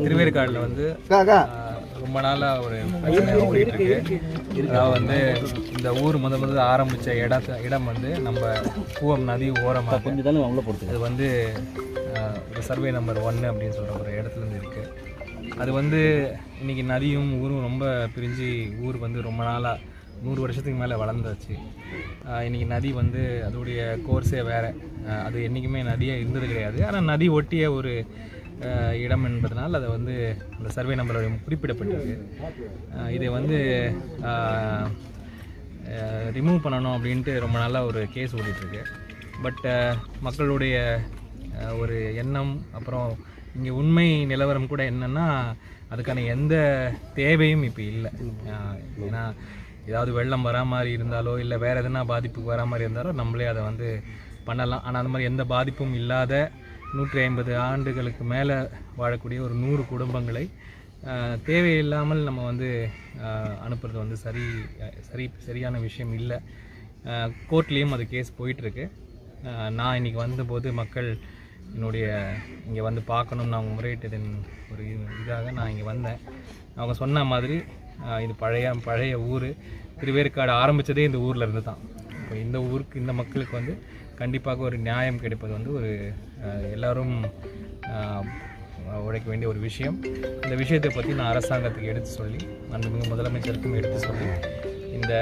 திருவேற்காடில் வந்து ரொம்ப நாளாக ஒரு பிரச்சனை ஓடிட்டு இருக்கு. அதாவது வந்து இந்த ஊர் முத முதல்ல ஆரம்பித்த இடத்த இடம் வந்து நம்ம பூவம் நதி ஓரமாக கொஞ்சம் தானே அவங்கள பொறுத்து அது வந்து ஒரு சர்வே நம்பர் ஒன்று அப்படின்னு சொல்கிற ஒரு இடத்துல இருந்து இருக்குது அது வந்து இன்னைக்கு நதியும் ஊரும் ரொம்ப பிரிஞ்சு ஊர் வந்து ரொம்ப நாளாக நூறு வருஷத்துக்கு மேலே வளர்ந்தாச்சு. ஆஹ், இன்னைக்கு நதி வந்து அதோடைய கோர்ஸே வேறு. அது என்றைக்குமே நதியாக இருந்தது கிடையாது. ஆனால் நதி ஒட்டிய ஒரு இடம் என்பதனால் அதை வந்து அந்த சர்வே நம்பரோட குறிப்பிடப்பட்டிருக்கு. இதை வந்து ரிமூவ் பண்ணணும் அப்படின்ட்டு ரொம்ப நாளாக ஒரு கேஸ் ஓடிட்டுருக்கு. பட் மக்களுடைய ஒரு எண்ணம் அப்புறம் இங்கே உண்மை நிலவரம் கூட என்னென்னா அதுக்கான எந்த தேவையும் இப்போ இல்லை. ஏன்னா ஏதாவது வெள்ளம் வரா மாதிரி இருந்தாலோ இல்லை வேறு எதனா பாதிப்புக்கு வரா மாதிரி இருந்தாலோ நம்மளே அதை வந்து பண்ணலாம். ஆனால் அந்த மாதிரி எந்த பாதிப்பும் இல்லாத நூற்றி ஐம்பது ஆண்டுகளுக்கு மேலே வாழக்கூடிய ஒரு நூறு குடும்பங்களை தேவையில்லாமல் நம்ம வந்து அனுப்புறது வந்து சரி சரி சரியான விஷயம் இல்லை. கோர்ட்லேயும் அது கேஸ் போயிட்டுருக்கு. நான் இன்றைக்கி வந்தபோது மக்கள் என்னுடைய இங்கே வந்து பார்க்கணும்னு அவங்க முறையிட்டதின் ஒரு இது- இதாக நான் இங்கே வந்தேன். அவங்க சொன்ன மாதிரி இது பழைய பழைய ஊர். திருவேற்காடு ஆரம்பித்ததே இந்த ஊரில் இருந்து தான். இப்போ இந்த ஊருக்கு இந்த மக்களுக்கு வந்து கண்டிப்பாக ஒரு நியாயம் கிடைப்பது வந்து ஒரு எல்லோரும் உழைக்க வேண்டிய ஒரு விஷயம். இந்த விஷயத்தை பற்றி நான் அரசாங்கத்துக்கு எடுத்து சொல்லி அன்புமிகு முதலமைச்சருக்கும் எடுத்து சொல்லி இந்த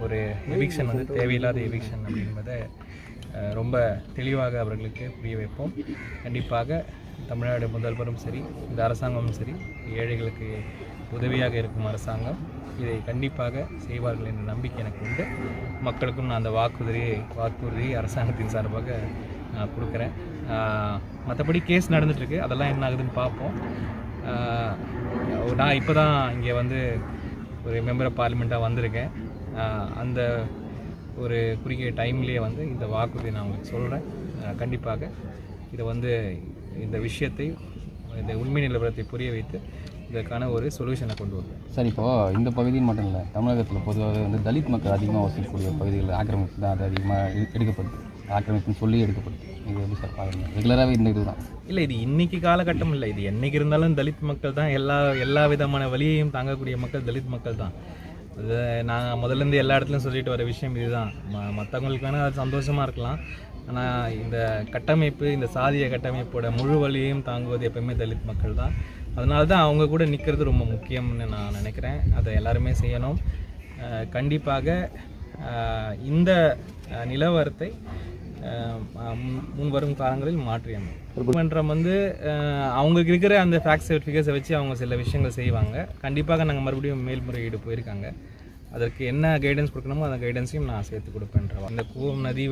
ஒரு எவிக்ஷன் வந்து தேவையில்லாத எவிக்ஷன் அப்படின்றத ரொம்ப தெளிவாக அவர்களுக்கு புரிய வைப்போம். கண்டிப்பாக தமிழ்நாடு முதல்வரும் சரி இந்த அரசாங்கமும் சரி ஏழைகளுக்கு உதவியாக இருக்கும் அரசாங்கம் இதை கண்டிப்பாக செய்வார்கள் என்ற நம்பிக்கை எனக்கு உண்டு. மக்களுக்கும் நான் அந்த வாக்குறுதியை வாக்குறுதியை அரசாங்கத்தின் சார்பாக நான் கொடுக்குறேன். மற்றபடி கேஸ் நடந்துட்டுருக்கு. அதெல்லாம் என்ன ஆகுதுன்னு பார்ப்போம். நான் இப்போ தான் இங்கே வந்து ஒரு மெம்பர் ஆஃப் பார்லிமெண்ட்டாக வந்திருக்கேன். அந்த ஒரு குறுகிய டைம்லேயே வந்து இந்த வாக்குறுதியை நான் உங்களுக்கு சொல்கிறேன் கண்டிப்பாக இதை வந்து இந்த விஷயத்தை இந்த உண்மை நிலவரத்தை புரிய வைத்து இதற்கான ஒரு சொல்யூஷனை கொண்டு வருவேன் சார் இப்போ இந்த பகுதின்னு மட்டும் இல்லை தமிழகத்தில் பொதுவாக வந்து தலித் மக்கள் அதிகமாக வசிக்கக்கூடிய பகுதிகளில் ஆக்கிரமிப்பு தான் அது அதிகமாக எடுக்கப்படுது. ஆக்கிரமிப்புன்னு சொல்லி எடுக்கப்படுது. இது எப்படி சார் பார்க்குறீங்க ரெகுலராகவே இந்த இதுதான். இல்லை இது இன்னைக்கு காலகட்டம் இல்லை. இது என்னைக்கு இருந்தாலும் தலித் மக்கள் தான் எல்லா எல்லா விதமான வழியையும் தாங்கக்கூடிய மக்கள் தலித் மக்கள் தான். அது நான் முதல்ல இருந்து எல்லா இடத்துலையும் சொல்லிட்டு வர விஷயம் இதுதான். ம மற்றவங்களுக்கு வேணால் அது சந்தோஷமாக இருக்கலாம். ஆனால் இந்த கட்டமைப்பு இந்த சாதிய கட்டமைப்போட முழு வழியையும் தாங்குவது எப்பவுமே தலித் மக்கள் தான். அதனால தான் அவங்க கூட நிற்கிறது ரொம்ப முக்கியம்னு நான் நினைக்கிறேன். அதை எல்லாருமே செய்யணும். கண்டிப்பாக இந்த நிலவரத்தை முன்வரும் காலங்களில் மாற்றி மன்றம் வந்து அவங்களுக்கு இருக்கிற அந்த ஃபேக்ட் சர்டிஃபிகேட்ஸை வச்சு அவங்க சில விஷயங்கள் செய்வாங்க. கண்டிப்பாக நாங்கள் மறுபடியும் மேல்முறையீடு போயிருக்காங்க. அதற்கு என்ன கைடன்ஸ் கொடுக்கணுமோ அந்த கைடன்ஸையும் நான் சேர்த்து கொடுப்பேன்ற அந்த கூவம் நதி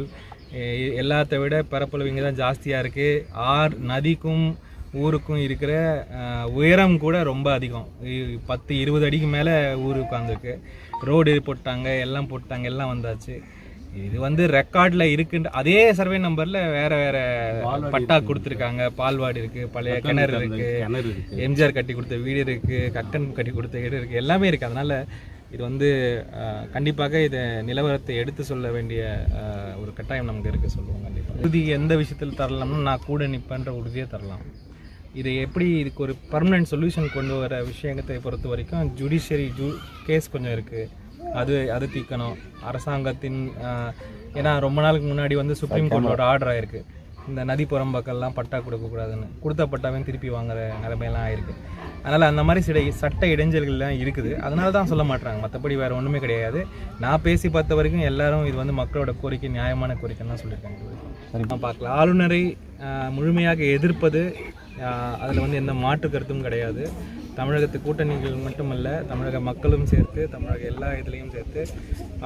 எல்லாத்த விட பரப்பளவு இங்கே தான் ஜாஸ்தியாக இருக்குது ஆர் நதிக்கும் ஊருக்கும் இருக்கிற உயரம் கூட ரொம்ப அதிகம். பத்து இருபது அடிக்கு மேலே ஊர் உட்காந்துருக்கு ரோடு போட்டாங்க எல்லாம் போட்டாங்க எல்லாம் வந்தாச்சு. இது வந்து ரெக்கார்ட்ல இருக்குன்ற அதே சர்வே நம்பர்ல வேற வேற பட்டா கொடுத்துருக்காங்க. பால்வாடி இருக்கு பழைய கிணறு இருக்கு எம்ஜிஆர் கட்டி கொடுத்த வீடு இருக்கு கக்கன் கட்டி கொடுத்த வீடு இருக்கு. எல்லாமே இருக்கு. அதனால இது வந்து கண்டிப்பாக இதை நிலவரத்தை எடுத்து சொல்ல வேண்டிய ஒரு கட்டாயம் நமக்கு இருக்கு சொல்லுவோம் கண்டிப்பாக உறுதி எந்த விஷயத்தில் தரலாம்னா நான் கூட நிற்பேன்ற உறுதியை தரலாம். இது எப்படி இதுக்கு ஒரு பர்மனெண்ட் சொல்யூஷன் கொண்டு வர விஷயத்தை பொறுத்த வரைக்கும் ஜுடிஷியரி ஜூ கேஸ் கொஞ்சம் இருக்குது அது அது தீர்க்கணும். அரசாங்கத்தின் ஏன்னா ரொம்ப நாளுக்கு முன்னாடி வந்து சுப்ரீம் கோர்ட்டோட ஆர்டர் ஆயிருக்கு. இந்த நதி புறம்பக்கெல்லாம் பட்டா கொடுக்கக்கூடாதுன்னு கொடுத்த பட்டாவையும் திருப்பி வாங்குற நிலைமையெல்லாம் ஆயிருக்கு. அதனால் அந்த மாதிரி சில சட்ட இடைஞ்சல்கள்லாம் இருக்குது. அதனால தான் சொல்ல மாட்டாங்க மற்றபடி வேறு ஒன்றுமே கிடையாது. நான் பேசி பார்த்த வரைக்கும் எல்லாரும் இது வந்து மக்களோட கோரிக்கை நியாயமான கோரிக்கைன்னு தான் சொல்லியிருக்காங்க. பார்க்கலாம். ஆளுநரை முழுமையாக எதிர்ப்பது அதில் வந்து எந்த மாற்று கருத்தும் கிடையாது. தமிழகத்து கூட்டணிகள் மட்டுமல்ல தமிழக மக்களும் சேர்த்து தமிழக எல்லா இதுலேயும் சேர்த்து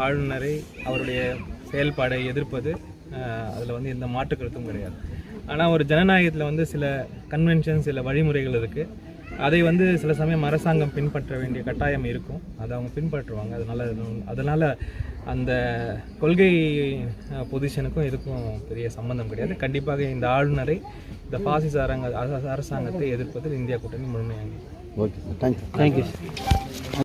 ஆளுநரை அவருடைய செயல்பாடை எதிர்ப்பது அதில் வந்து எந்த மாற்று கருத்தும் கிடையாது. ஆனால் ஒரு ஜனநாயகத்தில் வந்து சில கன்வென்ஷன் சில வழிமுறைகள் இருக்குது அதை வந்து சில சமயம் அரசாங்கம் பின்பற்ற வேண்டிய கட்டாயம் இருக்கும். அதை அவங்க பின்பற்றுவாங்க. அதனால் அதனால் அந்த கொள்கை பொசிஷனுக்கும் இதுக்கும் பெரிய சம்பந்தம் கிடையாது. கண்டிப்பாக இந்த ஆளுநரை இந்த பாசிச அரங்க அரசாங்கத்தை எதிர்ப்பதில் இந்தியா கூட்டணி முழுமையாகும் okay sir thank you thank you sir